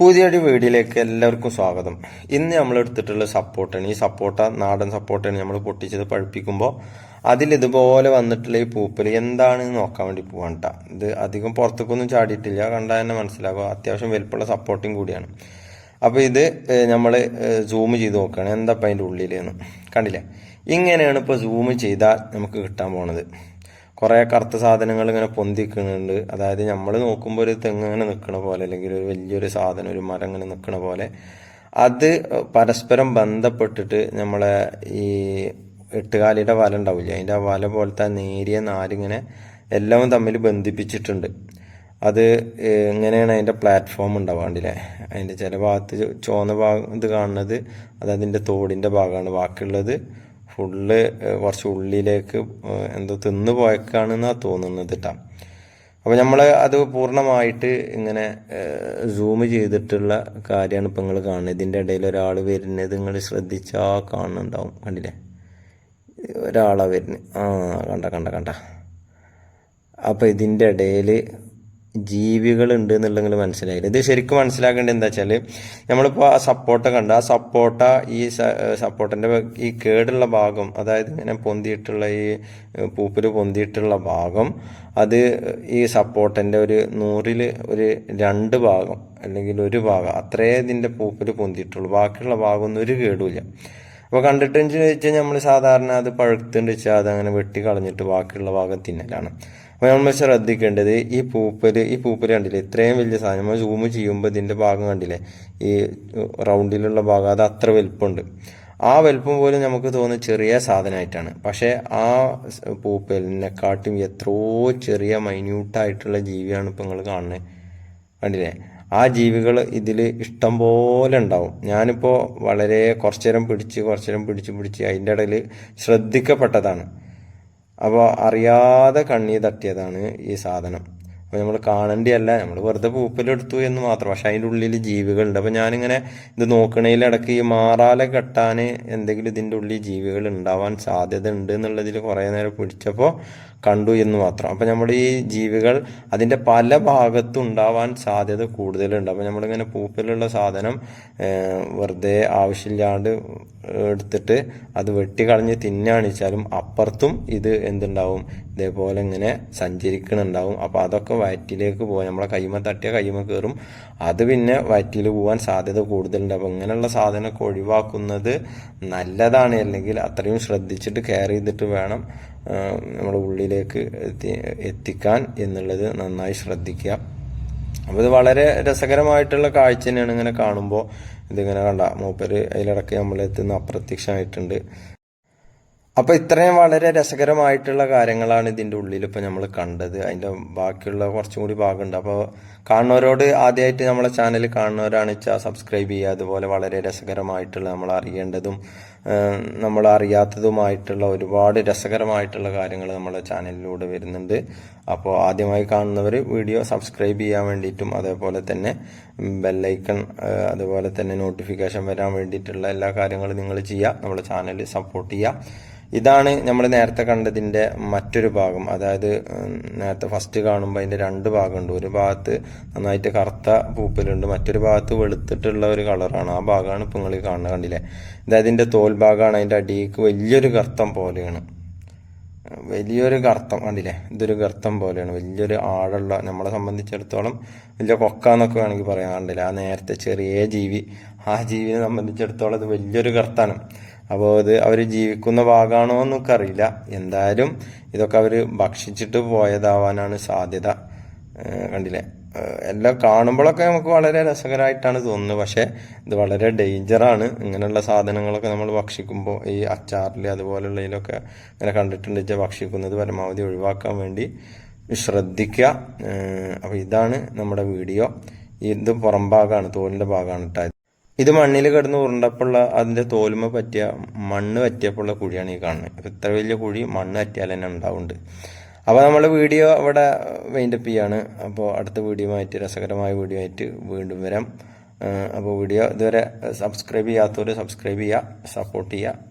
പുതിയൊരു വീഡിയോയിലേക്ക് എല്ലാവർക്കും സ്വാഗതം. ഇന്ന് നമ്മൾ എടുത്തിട്ടുള്ള സപ്പോർട്ടാണ്. ഈ സപ്പോർട്ട നാടൻ സപ്പോർട്ടാണ് നമ്മൾ പൊട്ടിച്ചത് പഴുപ്പിക്കുമ്പോൾ അതിൽ ഇതുപോലെ വന്നിട്ടുള്ള ഈ പൂപ്പൽ എന്താണെന്ന് നോക്കാൻ വേണ്ടി പോകണ്ട ഇത് അധികം പുറത്തേക്കൊന്നും ചാടിയിട്ടില്ല. കണ്ടാൽ തന്നെ മനസ്സിലാകും. അത്യാവശ്യം വലിപ്പമുള്ള സപ്പോർട്ടും കൂടിയാണ്. അപ്പോൾ ഇത് നമ്മൾ സൂം ചെയ്ത് നോക്കുകയാണ് എന്താ അപ്പം അതിന്റെ ഉള്ളിലെന്ന്. കണ്ടില്ലേ? ഇങ്ങനെയാണ് ഇപ്പോൾ സൂം ചെയ്താൽ നമുക്ക് കിട്ടാൻ പോണത്. കുറേ കറുത്ത സാധനങ്ങൾ ഇങ്ങനെ പൊന്തിക്കുന്നുണ്ട് അതായത് നമ്മൾ നോക്കുമ്പോൾ ഒരു തെങ്ങ് ഇങ്ങനെ നിൽക്കണ പോലെ അല്ലെങ്കിൽ ഒരു വലിയൊരു സാധനം ഒരു മരം ഇങ്ങനെ നിൽക്കണ പോലെ. അത് പരസ്പരം ബന്ധപ്പെട്ടിട്ട് നമ്മളെ ഈ എട്ടുകാലിയുടെ വല ഉണ്ടാവില്ല? അതിന്റെ ആ വല പോലത്തെ നേരിയ നാരിങ്ങനെ എല്ലാം തമ്മിൽ ബന്ധിപ്പിച്ചിട്ടുണ്ട്. അത് എങ്ങനെയാണ് അതിന്റെ പ്ലാറ്റ്ഫോം ഉണ്ടാവാണ്ടില്ലേ? അതിന്റെ ചില ഭാഗത്ത് ചുവന്ന ഭാഗം ഇത് കാണുന്നത് അത് അതിന്റെ തോടിന്റെ ഭാഗമാണ്. ബാക്കിയുള്ളത് ഫുള്ള് കുറച്ച് ഉള്ളിലേക്ക് എന്തോ തിന്നു പോയക്കാണെന്നാണ് തോന്നുന്നത് കേട്ടോ അപ്പോൾ നമ്മൾ അത് പൂർണമായിട്ട് ഇങ്ങനെ സൂം ചെയ്തിട്ടുള്ള കാര്യമാണ് ഇപ്പം നിങ്ങൾ കാണുന്നത് ഇതിന്റെ ഇടയിൽ ഒരാൾ വരുന്നത് നിങ്ങൾ ശ്രദ്ധിച്ചാൽ കാണുന്നുണ്ടാവും. കണ്ടില്ലേ? ഒരാളാണ് വരുന്നത് ആ കണ്ട കണ്ട കണ്ട. അപ്പോൾ ഇതിന്റെ ഇടയിൽ ജീവികളുണ്ട് എന്നുള്ളത് മനസ്സിലായില്ല? ഇത് ശരിക്കും മനസ്സിലാക്കേണ്ടത് എന്താ വെച്ചാൽ നമ്മളിപ്പോൾ ആ സപ്പോർട്ട കണ്ട് ആ സപ്പോർട്ട ഈ സപ്പോർട്ടിന്റെ ഈ കേടുള്ള ഭാഗം അതായത് ഇങ്ങനെ പൊന്തിയിട്ടുള്ള ഈ പൂപ്പിൽ പൊന്തിയിട്ടുള്ള ഭാഗം അത് ഈ സപ്പോർട്ടിന്റെ ഒരു നൂറിൽ ഒരു രണ്ട് ഭാഗം അല്ലെങ്കിൽ ഒരു ഭാഗം അത്രേ ഇതിന്റെ പൂപ്പിൽ പൊന്തിയിട്ടുള്ളൂ. ബാക്കിയുള്ള ഭാഗമൊന്നും ഒരു കേടുമില്ല അപ്പോൾ കണ്ടിട്ട് വെച്ചാൽ നമ്മൾ സാധാരണ അത് പഴുത്തുണ്ട് വെച്ചാൽ അത് അങ്ങനെ വെട്ടി കളഞ്ഞിട്ട് ബാക്കിയുള്ള ഭാഗം തിന്നലാണ്. അപ്പോൾ നമ്മൾ ശ്രദ്ധിക്കേണ്ടത് ഈ പൂപ്പൽ ഈ പൂപ്പൽ കണ്ടില്ലേ? ഇത്രയും വലിയ സാധനം. നമ്മൾ സൂം ചെയ്യുമ്പോൾ ഇതിന്റെ ഭാഗം കണ്ടില്ലേ? ഈ റൗണ്ടിലുള്ള ഭാഗം അത് അത്ര വലുപ്പമുണ്ട് ആ വലുപ്പം പോലും നമുക്ക് തോന്നുന്ന ചെറിയ സാധനമായിട്ടാണ് പക്ഷേ ആ പൂപ്പലിനെക്കാട്ടും എത്രയോ ചെറിയ മൈന്യൂട്ടായിട്ടുള്ള ജീവിയാണ് ഇപ്പം നിങ്ങൾ കാണുന്നത് കണ്ടില്ലേ? ആ ജീവികൾ ഇതിൽ ഇഷ്ടം പോലെ ഉണ്ടാവും. ഞാനിപ്പോൾ വളരെ കുറച്ചു നേരം പിടിച്ച് കുറച്ചു നേരം പിടിച്ച് പിടിച്ച് അതിന്റെ ഇടയിൽ ശ്രദ്ധിക്കപ്പെട്ടതാണ്. അപ്പോൾ അറിയാതെ കണ്ണി തട്ടിയതാണ് ഈ സാധനം. അപ്പോൾ നമ്മൾ കാണേണ്ടിയല്ല നമ്മൾ വെറുതെ പൂപ്പലെടുത്തു എന്ന് മാത്രം. പക്ഷേ അതിന്റെ ഉള്ളിൽ ജീവികളുണ്ട്. അപ്പോൾ ഞാനിങ്ങനെ ഇത് നോക്കണേലിടക്ക് ഈ മാറാല കെട്ടാൻ എന്തെങ്കിലും ഇതിന്റെ ഉള്ളിൽ ജീവികൾ ഉണ്ടാവാൻ സാധ്യത ഉണ്ട് എന്നുള്ളതിൽ കുറേ നേരം പിടിച്ചപ്പോൾ കണ്ടു എന്ന് മാത്രം. അപ്പോൾ നമ്മുടെ ഈ ജീവികൾ അതിന്റെ പല ഭാഗത്തും ഉണ്ടാവാൻ സാധ്യത കൂടുതലുണ്ട്. അപ്പോൾ നമ്മളിങ്ങനെ പൂപ്പലുള്ള സാധനം വെറുതെ ആവശ്യമില്ലാണ്ട് എടുത്തിട്ട് അത് വെട്ടിക്കളഞ്ഞ് തിന്നാണിച്ചാലും അപ്പുറത്തും ഇത് എന്തുണ്ടാവും? ഇതേപോലെ ഇങ്ങനെ സഞ്ചരിക്കണുണ്ടാവും. അപ്പോൾ അതൊക്കെ വയറ്റിലേക്ക് പോകാൻ നമ്മളെ കൈമ തട്ടിയ കൈമ കയറും. അത് പിന്നെ വയറ്റിൽ പോകാൻ സാധ്യത കൂടുതലുണ്ട്. അപ്പോൾ ഇങ്ങനെയുള്ള സാധനമൊക്കെ ഒഴിവാക്കുന്നത് നല്ലതാണ്. അല്ലെങ്കിൽ അത്രയും ശ്രദ്ധിച്ചിട്ട് കെയർ ചെയ്തിട്ട് വേണം നമ്മുടെ ഉള്ളിലേക്ക് എത്തി എത്തിക്കാൻ എന്നുള്ളത് നന്നായി ശ്രദ്ധിക്കുക. അപ്പോൾ ഇത് വളരെ രസകരമായിട്ടുള്ള കാഴ്ച തന്നെയാണ് ഇങ്ങനെ കാണുമ്പോൾ ഇതിങ്ങനെ കണ്ട മൂപ്പര് അതിലിടയ്ക്ക് നമ്മളെത്തുന്ന അപ്രത്യക്ഷമായിട്ടുണ്ട്. അപ്പോൾ ഇത്രയും വളരെ രസകരമായിട്ടുള്ള കാര്യങ്ങളാണ് ഇതിന്റെ ഉള്ളിൽ ഇപ്പോൾ നമ്മൾ കണ്ടത്. അതിന്റെ ബാക്കിയുള്ള കുറച്ചും കൂടി ഭാഗമുണ്ട്. അപ്പോൾ കാണുന്നവരോട് ആദ്യമായിട്ട് നമ്മളെ ചാനൽ കാണുന്നവരാണ് വെച്ചാൽ സബ്സ്ക്രൈബ് ചെയ്യുക. അതുപോലെ വളരെ രസകരമായിട്ടുള്ള നമ്മൾ അറിയേണ്ടതും നമ്മൾ അറിയാത്തതുമായിട്ടുള്ള ഒരുപാട് രസകരമായിട്ടുള്ള കാര്യങ്ങൾ നമ്മളെ ചാനലിലൂടെ വരുന്നുണ്ട്. അപ്പോൾ ആദ്യമായി കാണുന്നവർ വീഡിയോ സബ്സ്ക്രൈബ് ചെയ്യാൻ വേണ്ടിയിട്ടും അതേപോലെ തന്നെ ബെല്ലൈക്കൺ അതുപോലെ തന്നെ നോട്ടിഫിക്കേഷൻ വരാൻ വേണ്ടിയിട്ടുള്ള എല്ലാ കാര്യങ്ങളും നിങ്ങൾ ചെയ്യുക. നമ്മളെ ചാനൽ സപ്പോർട്ട് ചെയ്യുക. ഇതാണ് നമ്മൾ നേരത്തെ കണ്ടതിന്റെ മറ്റൊരു ഭാഗം. അതായത് നേരത്തെ ഫസ്റ്റ് കാണുമ്പോൾ അതിന്റെ രണ്ട് ഭാഗമുണ്ട്. ഒരു ഭാഗത്ത് നന്നായിട്ട് കറുത്ത പൂപ്പലുണ്ട് മറ്റൊരു ഭാഗത്ത് വെളുത്തിട്ടുള്ള ഒരു കളറാണ്. ആ ഭാഗമാണ് ഇപ്പോൾ നിങ്ങൾ കാണുന്നത് കണ്ടില്ലേ? അതായത് ഇതിന്റെ തോൽ ഭാഗമാണ് അതിന്റെ അടിയിലേക്ക് വലിയൊരു ഗർത്തം പോലെയാണ്. വലിയൊരു ഗർത്തം കണ്ടില്ലേ? ഇതൊരു ഗർത്തം പോലെയാണ്. വലിയൊരു ആഴമുള്ള നമ്മളെ സംബന്ധിച്ചിടത്തോളം വലിയ കൊക്കാന്നൊക്കെ വേണമെങ്കിൽ പറയാൻ കണ്ടില്ല? ആ നേരത്തെ ചെറിയ ജീവി ആ ജീവിനെ സംബന്ധിച്ചിടത്തോളം അത് വലിയൊരു ഗർത്താണ് അപ്പോൾ അത് അവർ ജീവിക്കുന്ന ഭാഗമാണോ എന്നൊക്കെ അറിയില്ല എന്തായാലും ഇതൊക്കെ അവർ ഭക്ഷിച്ചിട്ട് പോയതാവാനാണ് സാധ്യത. കണ്ടില്ലേ? എല്ലാം കാണുമ്പോഴൊക്കെ നമുക്ക് വളരെ രസകരമായിട്ടാണ് തോന്നുന്നത്. പക്ഷേ ഇത് വളരെ ഡേഞ്ചറാണ് ഇങ്ങനെയുള്ള സാധനങ്ങളൊക്കെ നമ്മൾ ഭക്ഷിക്കുമ്പോൾ ഈ അച്ചാറിൽ അതുപോലുള്ളതിലൊക്കെ ഇങ്ങനെ കണ്ടിട്ടുണ്ട് വെച്ചാൽ ഭക്ഷിക്കുന്നത് പരമാവധി ഒഴിവാക്കാൻ വേണ്ടി ശ്രദ്ധിക്കുക. അപ്പോൾ ഇതാണ് നമ്മുടെ വീഡിയോ. ഇത് പുറം ഭാഗമാണ് തോലിന്റെ ഭാഗമാണ് കേട്ടോ. ഇത് മണ്ണിൽ കിടന്ന് ഉരുണ്ടപ്പോൾ അതിന്റെ തോലുമ പറ്റിയ മണ്ണ് പറ്റിയപ്പോഴുള്ള കുഴിയാണ് ഈ കാണുന്നത് അപ്പോൾ ഇത്ര വലിയ കുഴി മണ്ണ് പറ്റിയാൽ തന്നെ ഉണ്ടാവുന്നുണ്ട്. അപ്പോൾ നമ്മൾ വീഡിയോ ഇവിടെ വൈൻഡപ്പ് ചെയ്യാണ്. അപ്പോൾ അടുത്ത വീഡിയോ ആയിട്ട് രസകരമായ വീഡിയോ ആയിട്ട് വീണ്ടും വരാം. അപ്പോൾ വീഡിയോ ഇതുവരെ സബ്സ്ക്രൈബ് ചെയ്യാത്തവർ സബ്സ്ക്രൈബ് ചെയ്യുക സപ്പോർട്ട് ചെയ്യുക.